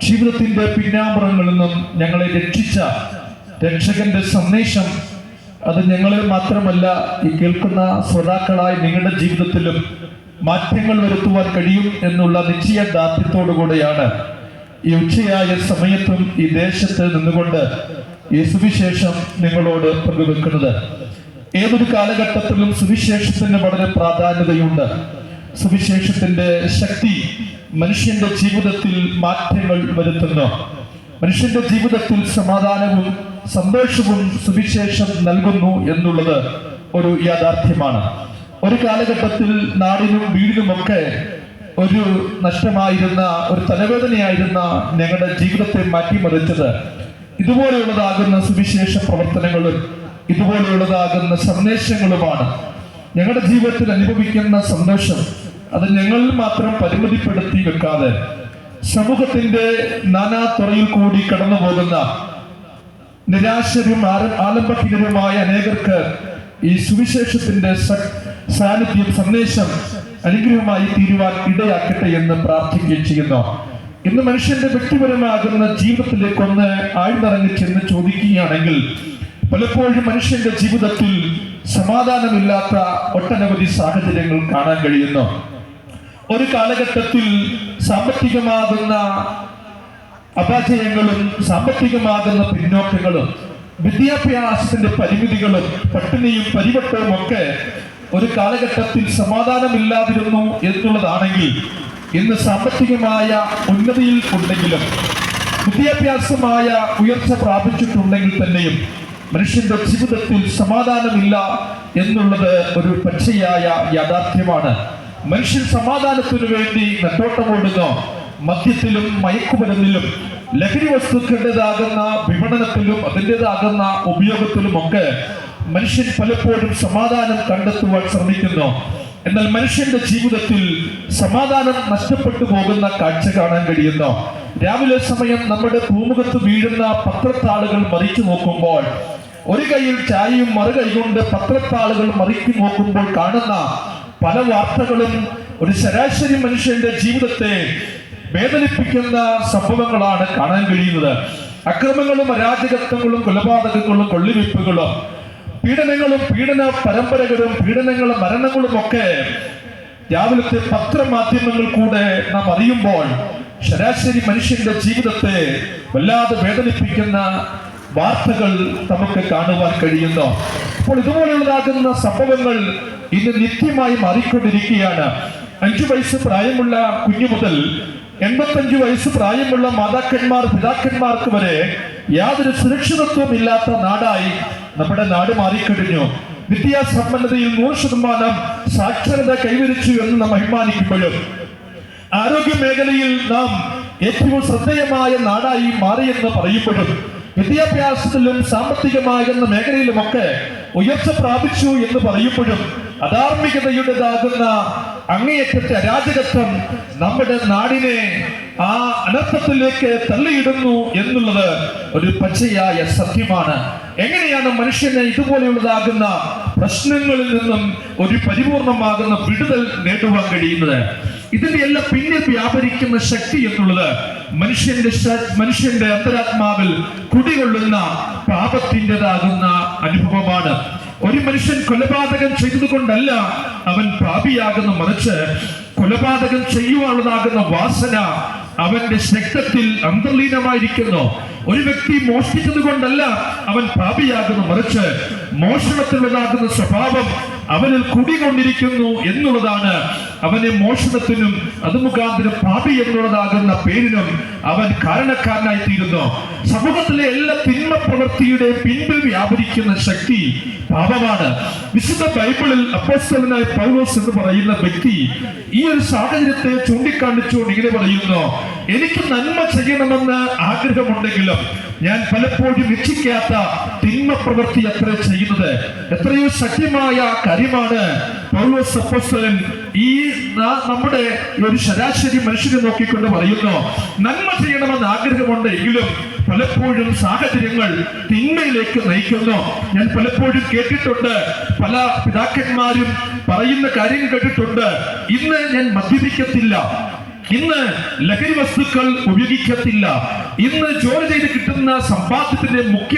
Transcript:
ജീവിതത്തിന്റെ പിന്നാമ്പുറങ്ങളിൽ നിന്നും ഞങ്ങളെ രക്ഷിച്ച രക്ഷകന്റെ സന്ദേശം അത് ഞങ്ങളിൽ മാത്രമല്ല ഈ കേൾക്കുന്ന ശ്രോതാക്കളായി നിങ്ങളുടെ ജീവിതത്തിലും മാറ്റങ്ങൾ വരുത്തുവാൻ കഴിയും എന്നുള്ള നിശ്ചയ ദാർഢ്യത്തോടുകൂടെയാണ് ഈ ഉച്ചയായ സമയത്തും ഈ ദേശത്ത് നിന്നുകൊണ്ട് ഈ സുവിശേഷം നിങ്ങളോട് പങ്കുവെക്കുന്നത്. ഏതൊരു കാലഘട്ടത്തിലും സുവിശേഷത്തിന് വളരെ പ്രാധാന്യതയുണ്ട്. സുവിശേഷത്തിന്റെ ശക്തി മനുഷ്യന്റെ ജീവിതത്തിൽ മാറ്റങ്ങൾ വരുത്തുന്നു. മനുഷ്യന്റെ ജീവിതത്തിൽ സമാധാനവും സന്തോഷവും സുവിശേഷം നൽകുന്നു എന്നുള്ളത് ഒരു യാഥാർത്ഥ്യമാണ്. ഒരു കാലഘട്ടത്തിൽ നാടിനും വീടിനുമൊക്കെ ഒരു നഷ്ടമായിരുന്ന ഒരു തലവേദനയായിരുന്ന ഞങ്ങളുടെ ജീവിതത്തെ മാറ്റിമറിച്ചത്. ഇതുപോലെയുള്ളതാകുന്ന സുവിശേഷ പ്രവർത്തനങ്ങളും ഇതുപോലെയുള്ളതാകുന്ന സന്ദേശങ്ങളുമാണ്. ഞങ്ങളുടെ ജീവിതത്തിൽ അനുഭവിക്കുന്ന സന്തോഷം അത് ഞങ്ങളിൽ മാത്രം പരിമിതിപ്പെടുത്തി വെക്കാതെ സമൂഹത്തിന്റെ നാനാ തുറയിൽ കൂടി കടന്നു പോകുന്ന നിരാശരും ആലംബഹീനരുമായ അനേകർക്ക് ഈ സുവിശേഷത്തിന്റെ സാന്നിധ്യം സന്ദേശം അനുഗ്രഹമായി തീരുവാൻ ഇടയാക്കട്ടെ എന്ന് പ്രാർത്ഥിക്കുകയും ചെയ്യുന്നു. ഇന്ന് മനുഷ്യന്റെ വ്യക്തിപരമാകുന്ന ജീവിതത്തിലേക്ക് ഒന്ന് ആഴ്ന്നിറങ്ങി ചെന്ന് ചോദിക്കുകയാണെങ്കിൽ പലപ്പോഴും മനുഷ്യന്റെ ജീവിതത്തിൽ സമാധാനമില്ലാത്ത ഒട്ടനവധി സാഹചര്യങ്ങൾ കാണാൻ കഴിയുന്നു. ഒരു കാലഘട്ടത്തിൽ സാമ്പത്തികമാകുന്ന അപജയങ്ങളും സാമ്പത്തികമാകുന്ന പിന്നോക്കങ്ങളും വിദ്യാഭ്യാസത്തിന്റെ പരിമിതികളും പട്ടിണിയും പരിവട്ടവും ഒക്കെ ഒരു കാലഘട്ടത്തിൽ സമാധാനമില്ലാതിരുന്നു എന്നുള്ളതാണെങ്കിൽ ഇന്ന് സാമ്പത്തികമായ ഉന്നതിയിൽ ഉണ്ടെങ്കിലും വിദ്യാഭ്യാസമായ ഉയർച്ച പ്രാപിച്ചിട്ടുണ്ടെങ്കിൽ തന്നെയും മനുഷ്യന്റെ ജീവിതത്തിൽ സമാധാനമില്ല എന്നുള്ളത് ഒരു പച്ചയായ യാഥാർത്ഥ്യമാണ്. മനുഷ്യൻ സമാധാനത്തിനു വേണ്ടി നെട്ടോട്ടമോടുന്ന മദ്യത്തിലും മയക്കുമരുന്നിലും ലഹരി വസ്തുക്കളുടേതാകുന്ന വിപണനത്തിലും അതിന്റെതാകുന്ന ഉപയോഗത്തിലും ഒക്കെ മനുഷ്യൻ പലപ്പോഴും സമാധാനം കണ്ടെത്തുവാൻ ശ്രമിക്കുന്നു. എന്നാൽ മനുഷ്യന്റെ ജീവിതത്തിൽ സമാധാനം നഷ്ടപ്പെട്ടു പോകുന്ന കാഴ്ച കാണാൻ കഴിയുന്നു. രാവിലെ സമയം നമ്മുടെ ഭൂമുഖത്ത് വീഴുന്ന പത്രത്താളുകൾ മറിച്ചു നോക്കുമ്പോൾ ഒരു കൈയിൽ ചായയും മറുകൈ കൊണ്ട് പത്രത്താളുകൾ മറിച്ചു നോക്കുമ്പോൾ കാണുന്ന പല വാർത്തകളും ഒരു ശരാശരി മനുഷ്യന്റെ ജീവിതത്തെ വേദനിപ്പിക്കുന്ന സംഭവങ്ങളാണ് കാണാൻ കഴിയുന്നത്. അക്രമങ്ങളും അരാജകത്വങ്ങളും കൊലപാതകങ്ങളും കൊള്ളിവെപ്പുകളും പീഡനങ്ങളും പീഡന പരമ്പരകളും പീഡനങ്ങളും മരണങ്ങളും ഒക്കെ രാവിലത്തെ പത്രമാധ്യമങ്ങൾ കൂടെ നാം അറിയുമ്പോൾ ശരാശരി മനുഷ്യന്റെ ജീവിതത്തെ വല്ലാതെ വേദനിപ്പിക്കുന്ന വാർത്തകൾ നമുക്ക് കാണുവാൻ കഴിയുന്നു. അപ്പോൾ ഇതുപോലെയുള്ളതാകുന്ന സംഭവങ്ങൾ ഇന്ന് നിത്യമായി മാറിക്കൊണ്ടിരിക്കുകയാണ്. അഞ്ചു വയസ്സ് പ്രായമുള്ള കുഞ്ഞു മുതൽ എൺപത്തഞ്ചു വയസ്സ് പ്രായമുള്ള മാതാക്കന്മാർ പിതാക്കന്മാർക്ക് വരെ യാതൊരു സുരക്ഷിതത്വം ഇല്ലാത്ത നാടായി നമ്മുടെ നാട് മാറിക്കഴിഞ്ഞു. വിദ്യാസമ്പന്നതയിൽ നൂറ് ശതമാനം സാക്ഷരത കൈവരിച്ചു എന്ന് നാം അഭിമാനിക്കുമ്പോഴും ആരോഗ്യ മേഖലയിൽ നാം ഏറ്റവും ശ്രദ്ധേയമായ നാടായി മാറിയെന്ന് പറയുമ്പോഴും വിദ്യാഭ്യാസത്തിലും സാമ്പത്തികമാകുന്ന മേഖലയിലുമൊക്കെ ഉയർച്ച പ്രാപിച്ചു എന്ന് പറയുമ്പോഴും അധാർമികതയുടേതാകുന്ന അങ്ങേയറ്റത്തെ അരാജകത്വം നമ്മുടെ നാടിനെ ആ അനർത്ഥത്തിലേക്ക് തള്ളിയിടുന്നു എന്നുള്ളത് ഒരു പച്ചയായ സത്യമാണ്. എങ്ങനെയാണ് മനുഷ്യനെ ഇതുപോലെയുള്ളതാകുന്ന പ്രശ്നങ്ങളിൽ നിന്നും ഒരു പരിപൂർണമാകുന്ന വിടുതൽ നേടുവാൻ കഴിയുന്നത്? ഇതിന്റെ എല്ലാം പിന്നിൽ വ്യാപരിക്കുന്ന ശക്തി എന്നുള്ളത് മനുഷ്യന്റെ മനുഷ്യന്റെ അന്തരാത്മാവിൽ കുടികൊള്ളുന്ന പാപത്തിന്റെതാകുന്ന അനുഭവമാണ്. ഒരു മനുഷ്യൻ കൊലപാതകം ചെയ്തതുകൊണ്ടല്ല അവൻ പാപിയാകുന്ന മറിച്ച് കൊലപാതകം ചെയ്യുവാനുള്ളതാകുന്ന വാസന അവന്റെ ശക്തത്തിൽ അന്തർലീനമായിരിക്കുന്നു. ഒരു വ്യക്തി മോഷ്ടിച്ചത് കൊണ്ടല്ല അവൻ പാപിയാകുന്നു മറിച്ച് മോഷണത്തിലുള്ളതാകുന്ന സ്വഭാവം അവനിൽ കുടികൊണ്ടിരിക്കുന്നു എന്നുള്ളതാണ് അവനെ മോഷണത്തിനും അത് മുഖാന്തരം പാപി എന്നുള്ളതാകുന്ന പേരിനും അവൻ കാരണക്കാരനായി തീരുന്നു സമൂഹത്തിലെ എല്ലാ തിന്മ പ്രവൃത്തിയുടെ പിൻപിൽ വ്യാപരിക്കുന്ന ശക്തി പാപമാണ്. വിശുദ്ധ ബൈബിളിൽ അപ്പോസ്തലനായ പൗലോസ് എന്ന് പറയുന്ന വ്യക്തി ഈ ഒരു സാഹചര്യത്തെ ചൂണ്ടിക്കാണിച്ചുകൊണ്ട് ഇങ്ങനെ പറയുന്നു എനിക്ക് നന്മ ചെയ്യണമെന്ന് ആഗ്രഹമുണ്ടെങ്കിലും ഞാൻ പലപ്പോഴും രക്ഷിക്കാത്ത തിന്മ പ്രവൃത്തി എത്ര ചെയ്യുന്നത്. എത്രയോ ശക്തിമായ കാര്യമാണ് പൗലോസ് അപ്പോസ്തലൻ ഈ നമ്മുടെ ഒരു ശരാശരി മനുഷ്യനെ നോക്കിക്കൊണ്ട് പറയുന്നു നന്മ ചെയ്യണമെന്ന് ആഗ്രഹമുണ്ട് എങ്കിലും പലപ്പോഴും സാഹചര്യങ്ങൾ തിന്മയിലേക്ക് നയിക്കുന്നു. ഞാൻ പലപ്പോഴും കേട്ടിട്ടുണ്ട് പല പിതാക്കന്മാരും പറയുന്ന കാര്യം കേട്ടിട്ടുണ്ട് ഇന്ന് ഞാൻ മദ്യപിക്കത്തില്ല ഇന്ന് ലഹരി വസ്തുക്കൾ ഉപയോഗിക്കത്തില്ല ഇന്ന് ജോലി ചെയ്ത് കിട്ടുന്ന സമ്പാദ്യത്തിന്റെ മുഖ്യ